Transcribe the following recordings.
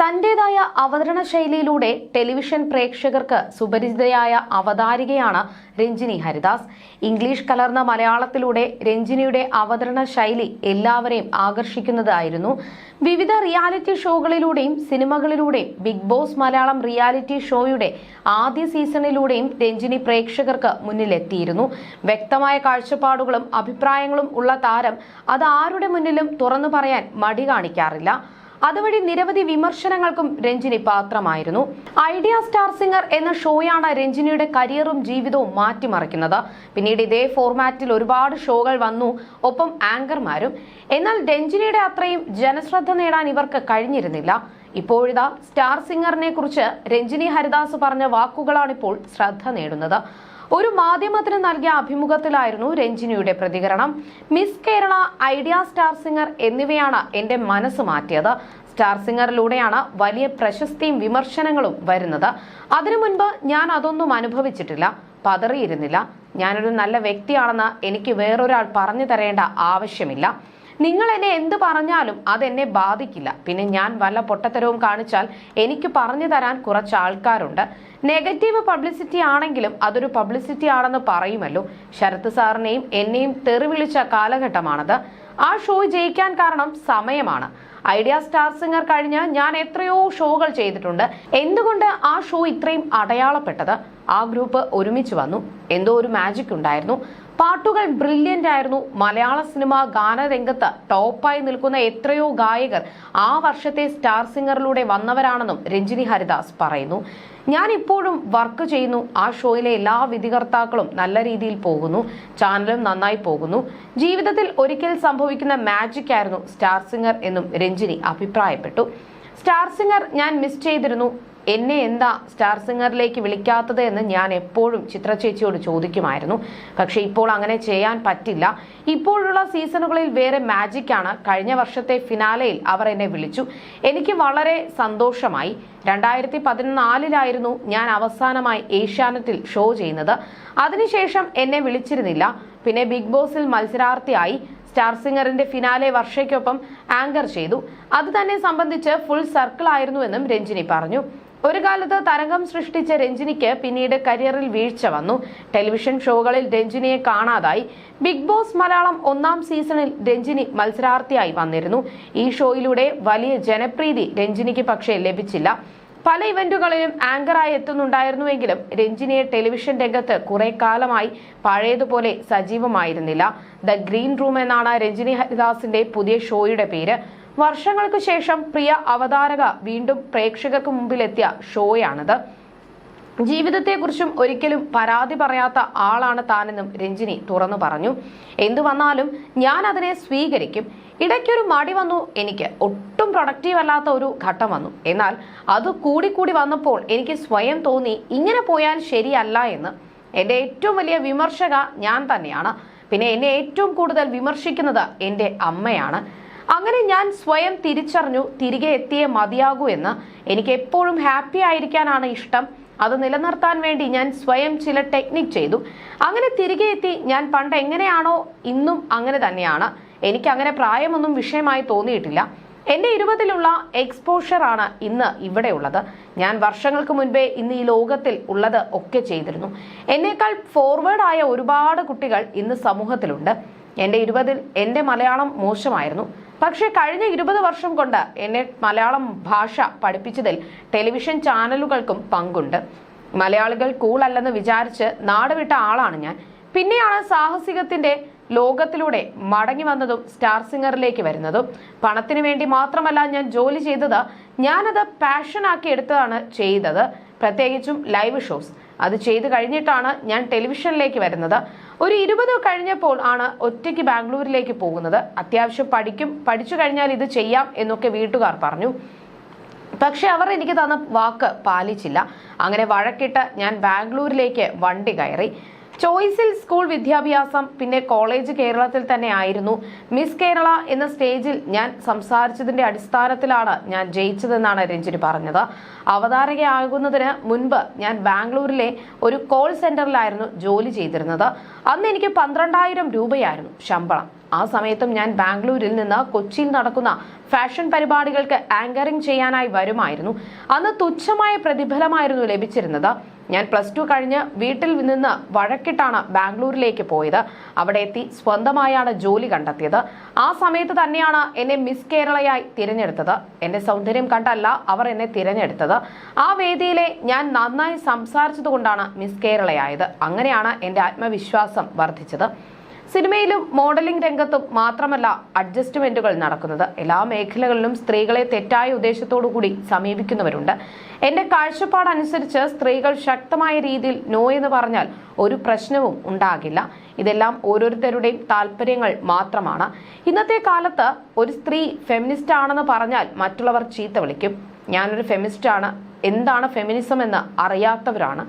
തന്റേതായ അവതരണ ശൈലിയിലൂടെ ടെലിവിഷൻ പ്രേക്ഷകർക്ക് സുപരിചിതയായ അവതാരികയാണ് രഞ്ജിനി ഹരിദാസ്. ഇംഗ്ലീഷ് കലർന്ന മലയാളത്തിലൂടെ രഞ്ജിനിയുടെ അവതരണ ശൈലി എല്ലാവരെയും ആകർഷിക്കുന്നതായിരുന്നു. വിവിധ റിയാലിറ്റി ഷോകളിലൂടെയും സിനിമകളിലൂടെയും ബിഗ് ബോസ് മലയാളം റിയാലിറ്റി ഷോയുടെ ആദ്യ സീസണിലൂടെയും രഞ്ജിനി പ്രേക്ഷകർക്ക് മുന്നിലെത്തിയിരുന്നു. വ്യക്തമായ കാഴ്ചപ്പാടുകളും അഭിപ്രായങ്ങളും ഉള്ള താരം അത് ആരുടെ മുന്നിലും തുറന്നു പറയാൻ മടി കാണിക്കാറില്ല. അതുവഴി നിരവധി വിമർശനങ്ങൾക്കും രഞ്ജിനി പാത്രമായിരുന്നു. ഐഡിയ സ്റ്റാർ സിംഗർ എന്ന ഷോയാണ് രഞ്ജിനിയുടെ കരിയറും ജീവിതവും മാറ്റിമറിക്കുന്നത്. പിന്നീട് ഇതേ ഫോർമാറ്റിൽ ഒരുപാട് ഷോകൾ വന്നു ഒപ്പം ആങ്കർമാരും. എന്നാൽ രഞ്ജിനിയുടെ അത്രയും ജനശ്രദ്ധ നേടാൻ ഇവർക്ക് കഴിഞ്ഞിരുന്നില്ല. ഇപ്പോഴിതാ സ്റ്റാർ സിംഗറിനെ കുറിച്ച് രഞ്ജിനി ഹരിദാസ് പറഞ്ഞ വാക്കുകളാണിപ്പോൾ ശ്രദ്ധ നേടുന്നത്. ഒരു മാധ്യമത്തിന് നൽകിയ അഭിമുഖത്തിലായിരുന്നു രഞ്ജിനിയുടെ പ്രതികരണം. Miss Kerala idea star singer എന്നിവയാണ് എന്റെ മനസ്സ് മാറ്റിയത്. സ്റ്റാർ സിംഗറിലൂടെയാണ് വലിയ പ്രശസ്തിയും വിമർശനങ്ങളും വരുന്നത്. അതിനു മുൻപ് ഞാൻ അതൊന്നും അനുഭവിച്ചിട്ടില്ല. പതറിയിരുന്നില്ല. ഞാനൊരു നല്ല വ്യക്തിയാണെന്ന് എനിക്ക് വേറൊരാൾ പറഞ്ഞു തരേണ്ട ആവശ്യമില്ല. നിങ്ങൾ എന്നെ എന്ത് പറഞ്ഞാലും അതെന്നെ ബാധിക്കില്ല. പിന്നെ ഞാൻ വല്ല പൊട്ടത്തരവും കാണിച്ചാൽ എനിക്ക് പറഞ്ഞു തരാൻ കുറച്ച് ആൾക്കാരുണ്ട്. നെഗറ്റീവ് പബ്ലിസിറ്റി ആണെങ്കിലും അതൊരു പബ്ലിസിറ്റി ആണെന്ന് പറയുമല്ലോ. ശരത് സാറിനെയും എന്നെയും തെറി വിളിച്ച കാലഘട്ടമാണത്. ആ ഷോ ജയിക്കാൻ കാരണം സമയമാണ്. ഐഡിയ സ്റ്റാർ സിംഗർ കഴിഞ്ഞ് ഞാൻ എത്രയോ ഷോകൾ ചെയ്തിട്ടുണ്ട്. എന്തുകൊണ്ട് ആ ഷോ ഇത്രയും അടയാളപ്പെട്ടത്? ആ ഗ്രൂപ്പ് ഒരുമിച്ച് വന്നു. എന്തോ ഒരു മാജിക് ഉണ്ടായിരുന്നു. പാട്ടുകൾ ബ്രില്യന്റ് ആയിരുന്നു. മലയാള സിനിമ ഗാനരംഗത്ത് ടോപ്പായി നിൽക്കുന്ന എത്രയോ ഗായകർ ആ വർഷത്തെ സ്റ്റാർ സിംഗറിലൂടെ വന്നവരാണെന്നും രഞ്ജിനി ഹരിദാസ് പറയുന്നു. ഞാൻ ഇപ്പോഴും വർക്ക് ചെയ്യുന്നു. ആ ഷോയിലെ എല്ലാ വിധികർത്താക്കളും നല്ല രീതിയിൽ പോകുന്നു. ചാനലും നന്നായി പോകുന്നു. ജീവിതത്തിൽ ഒരിക്കൽ സംഭവിക്കുന്ന മാജിക് ആയിരുന്നു സ്റ്റാർ സിംഗർ എന്നും രഞ്ജിനി അഭിപ്രായപ്പെട്ടു. സ്റ്റാർ സിംഗർ ഞാൻ മിസ് ചെയ്തിരുന്നു. എന്നെ എന്താ സ്റ്റാർ സിംഗറിലേക്ക് വിളിക്കാത്തത് എന്ന് ഞാൻ എപ്പോഴും ചിത്ര ചേച്ചിയോട് ചോദിക്കുമായിരുന്നു. പക്ഷെ ഇപ്പോൾ അങ്ങനെ ചെയ്യാൻ പറ്റില്ല. ഇപ്പോഴുള്ള സീസണുകളിൽ വേറെ മാജിക് ആണ്. കഴിഞ്ഞ വർഷത്തെ ഫിനാലയിൽ അവർ എന്നെ വിളിച്ചു. എനിക്ക് വളരെ സന്തോഷമായി. രണ്ടായിരത്തി പതിനാലിലായിരുന്നു ഞാൻ അവസാനമായി ഏഷ്യാനെറ്റിൽ ഷോ ചെയ്യുന്നത്. അതിനുശേഷം എന്നെ വിളിച്ചിരുന്നില്ല. പിന്നെ ബിഗ് ബോസിൽ മത്സരാർത്ഥിയായി സ്റ്റാർ സിംഗറിന്റെ ഫിനാലെ വർഷയ്ക്കൊപ്പം ആങ്കർ ചെയ്തു. അത് തന്നെ സംബന്ധിച്ച് ഫുൾ സർക്കിൾ ആയിരുന്നുവെന്നും രഞ്ജിനി പറഞ്ഞു. ഒരു കാലത്ത് തരംഗം സൃഷ്ടിച്ച രഞ്ജിനിക്ക് പിന്നീട് കരിയറിൽ വീഴ്ച വന്നു. ടെലിവിഷൻ ഷോകളിൽ രഞ്ജിനിയെ കാണാതായി. ബിഗ് ബോസ് മലയാളം ഒന്നാം സീസണിൽ രഞ്ജിനി മത്സരാർത്ഥിയായി വന്നിരുന്നു. ഈ ഷോയിലൂടെ വലിയ ജനപ്രീതി രഞ്ജിനിക്ക് പക്ഷേ ലഭിച്ചില്ല. പല ഇവന്റുകളിലും ആങ്കറായി എത്തുന്നുണ്ടായിരുന്നുവെങ്കിലും രഞ്ജിനിയെ ടെലിവിഷൻ രംഗത്ത് കുറെ കാലമായി പഴയതുപോലെ സജീവമായിരുന്നില്ല. ദ ഗ്രീൻ റൂം എന്നാണ് രഞ്ജിനി ഹരിദാസിന്റെ പുതിയ ഷോയുടെ പേര്. വർഷങ്ങൾക്ക് ശേഷം പ്രിയ അവതാരക വീണ്ടും പ്രേക്ഷകർക്ക് മുമ്പിലെത്തിയ ഷോയാണിത്. ജീവിതത്തെക്കുറിച്ചും ഒരിക്കലും പരാതി പറയാത്ത ആളാണ് താനെന്നും രഞ്ജിനി തുറന്നു പറഞ്ഞു. എന്തു വന്നാലും ഞാൻ അതിനെ സ്വീകരിക്കും. ഇടയ്ക്കൊരു മടി വന്നു എനിക്ക് ഒട്ടും പ്രൊഡക്റ്റീവ് അല്ലാത്ത ഒരു ഘട്ടം വന്നു. എന്നാൽ അത് കൂടിക്കൂടി വന്നപ്പോൾ എനിക്ക് സ്വയം തോന്നി ഇങ്ങനെ പോയാൽ ശരിയല്ല എന്ന്. എന്റെ ഏറ്റവും വലിയ വിമർശക ഞാൻ തന്നെയാണ്. പിന്നെ എന്നെ ഏറ്റവും കൂടുതൽ വിമർശിക്കുന്നത് എന്റെ അമ്മയാണ്. അങ്ങനെ ഞാൻ സ്വയം തിരിച്ചറിഞ്ഞു തിരികെ എത്തിയേ മതിയാകൂ എന്ന്. എനിക്ക് എപ്പോഴും ഹാപ്പി ആയിരിക്കാനാണ് ഇഷ്ടം. അത് നിലനിർത്താൻ വേണ്ടി ഞാൻ സ്വയം ചില ടെക്നിക് ചെയ്തു. അങ്ങനെ തിരികെ എത്തി. ഞാൻ പണ്ട് എങ്ങനെയാണോ ഇന്നും അങ്ങനെ തന്നെയാണ്. എനിക്ക് അങ്ങനെ പ്രായമൊന്നും വിഷയമായി തോന്നിയിട്ടില്ല. എന്റെ ഇരുപതിലുള്ള എക്സ്പോഷർ ആണ് ഇന്ന് ഇവിടെ ഉള്ളത്. ഞാൻ വർഷങ്ങൾക്ക് മുൻപേ ഇന്ന് ഈ ലോകത്തിൽ ഉള്ളത് ഒക്കെ ചെയ്തിരുന്നു. എന്നേക്കാൾ ഫോർവേഡ് ആയ ഒരുപാട് കുട്ടികൾ ഇന്ന് സമൂഹത്തിലുണ്ട്. എന്റെ ഇരുപതിൽ എന്റെ മലയാളം മോശമായിരുന്നു. പക്ഷേ കഴിഞ്ഞ ഇരുപത് വർഷം കൊണ്ട് എന്നെ മലയാളം ഭാഷ പഠിപ്പിച്ചതിൽ ടെലിവിഷൻ ചാനലുകൾക്കും പങ്കുണ്ട്. മലയാളികൾ കൂളല്ലെന്ന് വിചാരിച്ച് നാടുവിട്ട ആളാണ് ഞാൻ. പിന്നെയാണ് സാഹസികത്തിന്റെ ലോകത്തിലൂടെ മടങ്ങി വന്നതും സ്റ്റാർ സിംഗറിലേക്ക് വരുന്നതും. പണത്തിനു വേണ്ടി മാത്രമല്ല ഞാൻ ജോലി ചെയ്തത് ഞാനത് പാഷനാക്കി എടുത്തതാണ് ചെയ്തത്. പ്രത്യേകിച്ചും ലൈവ് ഷോസ്. അത് ചെയ്തു കഴിഞ്ഞിട്ടാണ് ഞാൻ ടെലിവിഷനിലേക്ക് വരുന്നത്. ഒരു ഇരുപത് കഴിഞ്ഞപ്പോൾ ആണ് ഒറ്റയ്ക്ക് ബാംഗ്ലൂരിലേക്ക് പോകുന്നത്. അത്യാവശ്യം പഠിക്കും പഠിച്ചു കഴിഞ്ഞാൽ ഇത് ചെയ്യാം എന്നൊക്കെ വീട്ടുകാർ പറഞ്ഞു. പക്ഷെ അവർ എനിക്ക് തന്ന വാക്ക് പാലിച്ചില്ല. അങ്ങനെ വഴക്കിട്ട് ഞാൻ ബാംഗ്ലൂരിലേക്ക് വണ്ടി കയറി. ചോയ്സിൽ സ്കൂൾ വിദ്യാഭ്യാസം പിന്നെ കോളേജ് കേരളത്തിൽ തന്നെ ആയിരുന്നു. മിസ് കേരള എന്ന സ്റ്റേജിൽ ഞാൻ സംസാരിച്ചതിന്റെ അടിസ്ഥാനത്തിലാണ് ഞാൻ ജയിച്ചതെന്നാണ് രഞ്ജിനി പറഞ്ഞത്. അവതാരകയാകുന്നതിന് മുൻപ് ഞാൻ ബാംഗ്ലൂരിലെ ഒരു കോൾ സെന്ററിലായിരുന്നു ജോലി ചെയ്തിരുന്നത്. അന്ന് എനിക്ക് പന്ത്രണ്ടായിരം രൂപയായിരുന്നു ശമ്പളം. ആ സമയത്തും ഞാൻ ബാംഗ്ലൂരിൽ നിന്ന് കൊച്ചിയിൽ നടക്കുന്ന ഫാഷൻ പരിപാടികൾക്ക് ആങ്കറിംഗ് ചെയ്യാനായി വരുമായിരുന്നു. അന്ന് തുച്ഛമായ പ്രതിഫലമായിരുന്നു ലഭിച്ചിരുന്നത്. ഞാൻ പ്ലസ് ടു കഴിഞ്ഞ് വീട്ടിൽ നിന്ന് വഴക്കിട്ടാണ് ബാംഗ്ലൂരിലേക്ക് പോയത്. അവിടെ എത്തി സ്വന്തമായാണ് ജോലി കണ്ടെത്തിയത്. ആ സമയത്ത് തന്നെയാണ് എന്നെ മിസ് കേരളയായി തിരഞ്ഞെടുത്തത്. എന്റെ സൗന്ദര്യം കണ്ടല്ല അവർ എന്നെ തിരഞ്ഞെടുത്തത്. ആ വേദിയിലെ ഞാൻ നന്നായി സംസാരിച്ചതുകൊണ്ടാണ് മിസ് കേരളയായത് അങ്ങനെയാണ് എന്റെ ആത്മവിശ്വാസം വർദ്ധിച്ചത്. സിനിമയിലും മോഡലിംഗ് രംഗത്തും മാത്രമല്ല അഡ്ജസ്റ്റ്മെന്റുകൾ നടക്കുന്നത്. എല്ലാ മേഖലകളിലും സ്ത്രീകളെ തെറ്റായ ഉദ്ദേശത്തോടു കൂടി സമീപിക്കുന്നവരുണ്ട്. എന്റെ കാഴ്ചപ്പാടനുസരിച്ച് സ്ത്രീകൾ ശക്തമായ രീതിയിൽ നോ എന്ന് പറഞ്ഞാൽ ഒരു പ്രശ്നവും ഉണ്ടാകില്ല. ഇതെല്ലാം ഓരോരുത്തരുടെയും താല്പര്യങ്ങൾ മാത്രമാണ്. ഇന്നത്തെ കാലത്ത് ഒരു സ്ത്രീ ഫെമിനിസ്റ്റ് ആണെന്ന് പറഞ്ഞാൽ മറ്റുള്ളവർ ചീത്ത വിളിക്കും. ഞാനൊരു ഫെമിനിസ്റ്റ് ആണ്. എന്താണ് ഫെമിനിസം എന്ന് അറിയാത്തവരാണ്.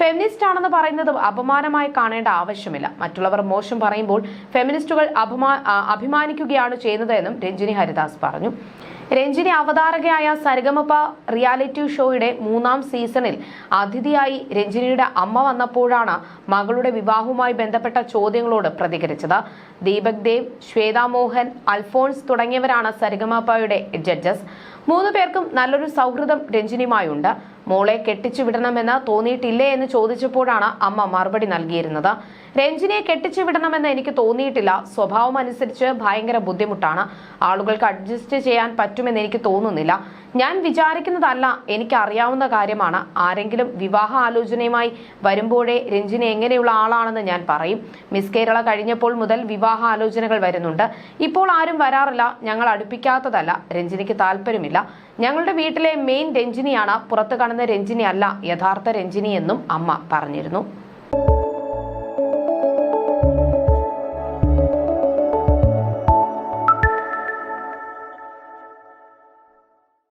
ഫെമിനിസ്റ്റ് ആണെന്ന് പറയുന്നത് അപമാനമായി കാണേണ്ട ആവശ്യമില്ല. മറ്റുള്ളവർ മോശം പറയുമ്പോൾ ഫെമിനിസ്റ്റുകൾ അപമാ അഭിമാനിക്കുകയാണ് ചെയ്യുന്നതെന്നും രഞ്ജിനി ഹരിദാസ് പറഞ്ഞു. രഞ്ജിനി അവതാരകയായ സരഗമപ്പ റിയാലിറ്റി ഷോയുടെ മൂന്നാം സീസണിൽ അതിഥിയായി രഞ്ജിനിയുടെ അമ്മ വന്നപ്പോഴാണ് മകളുടെ വിവാഹവുമായി ബന്ധപ്പെട്ട ചോദ്യങ്ങളോട് പ്രതികരിച്ചത്. ദീപക് ദേവ് ശ്വേതാ മോഹൻ അൽഫോൺസ് തുടങ്ങിയവരാണ് സരിഗമപ്പയുടെ ജഡ്ജസ് മൂന്നു പേർക്കും നല്ലൊരു സൗഹൃദം രഞ്ജിനിയുമായുണ്ട്. മോളെ കെട്ടിച്ചു വിടണമെന്ന് തോന്നിയിട്ടില്ലേ എന്ന് ചോദിച്ചപ്പോഴാണ് അമ്മ മറുപടി നൽകിയിരുന്നത്. രഞ്ജിനിയെ കെട്ടിച്ചു വിടണമെന്ന് എനിക്ക് തോന്നിയിട്ടില്ല. സ്വഭാവം അനുസരിച്ച് ഭയങ്കര ബുദ്ധിമുട്ടാണ്. ആളുകൾക്ക് അഡ്ജസ്റ്റ് ചെയ്യാൻ പറ്റുമെന്ന് എനിക്ക് തോന്നുന്നില്ല. ഞാൻ വിചാരിക്കുന്നതല്ല എനിക്ക് അറിയാവുന്ന കാര്യമാണ്. ആരെങ്കിലും വിവാഹ ആലോചനയുമായി വരുമ്പോഴേ രഞ്ജിനി എങ്ങനെയുള്ള ആളാണെന്ന് ഞാൻ പറയും. മിസ് കേരള കഴിഞ്ഞപ്പോൾ മുതൽ വിവാഹ ആലോചനകൾ വരുന്നുണ്ട്. ഇപ്പോൾ ആരും വരാറില്ല. ഞങ്ങൾ അടുപ്പിക്കാത്തതല്ല. രഞ്ജിനിക്ക് താല്പര്യമില്ല. ഞങ്ങളുടെ വീട്ടിലെ മെയിൻ രഞ്ജിനിയാണ്. പുറത്തു കാണുന്ന രഞ്ജിനി അല്ല യഥാർത്ഥ രഞ്ജിനി എന്നും അമ്മ പറഞ്ഞിരുന്നു.